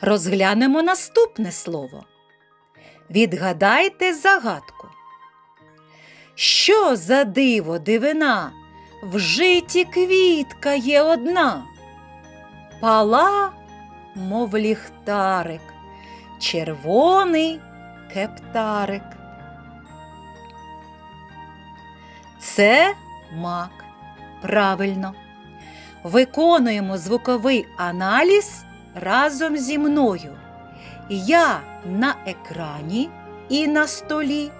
Розглянемо наступне слово. Відгадайте загадку. Що за диво дивина? В житі квітка є одна. Пала, мов ліхтарик, червоний кептарик. Це мак. Правильно. Виконуємо звуковий аналіз разом зі мною. Я на екрані і на столі,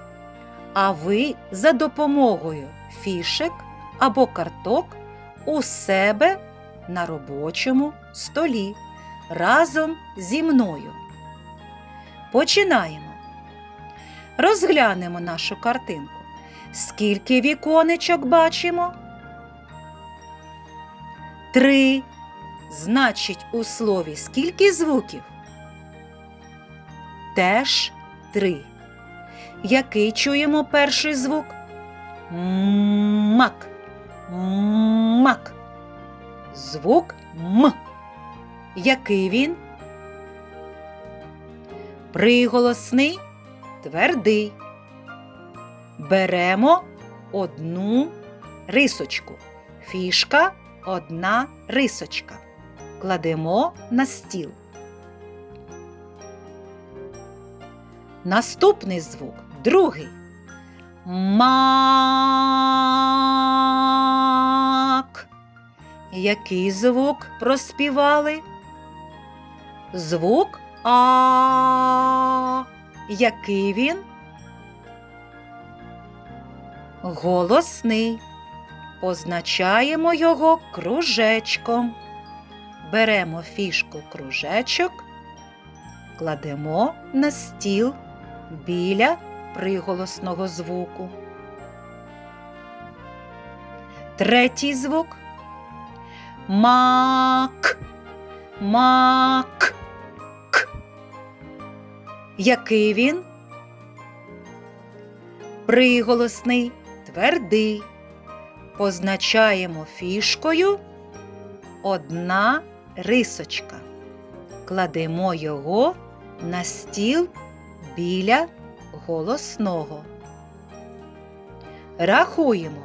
а ви за допомогою фішек або карток у себе на робочому столі разом зі мною. Починаємо. Розглянемо нашу картинку. Скільки віконечок бачимо? Три. Значить, у слові скільки звуків? Теж три. Який чуємо перший звук? Мак. Мак. Звук М. Який він? Приголосний, твердий. Беремо одну рисочку. Фішка одна рисочка. Кладемо на стіл. Наступний звук другий. Мак. Який звук проспівали? Звук А. Який він? Голосний. Позначаємо його кружечком. Беремо фішку кружечок, кладемо на стіл біля приголосного звуку. Третій звук мак, мак, к. Який він? Приголосний, твердий. Позначаємо фішкою одна рисочка. Кладемо його на стіл біля голосного. Рахуємо,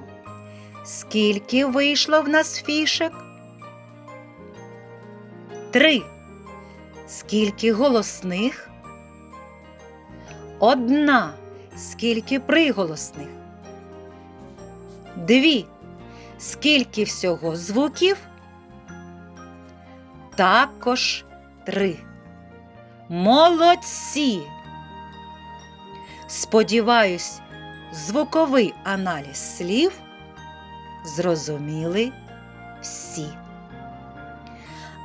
скільки вийшло в нас фішек? Три. Скільки голосних? Одна. Скільки приголосних? Дві. Скільки всього звуків? Також три. Молодці! Сподіваюсь, звуковий аналіз слів зрозуміли всі.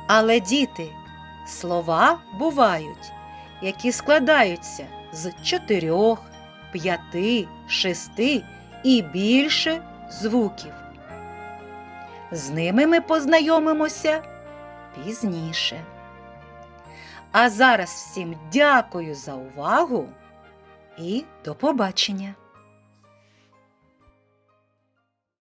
Але діти, слова бувають, які складаються з чотирьох, п'яти, шести і більше звуків. З ними ми познайомимося пізніше. А зараз всім дякую за увагу і до побачення!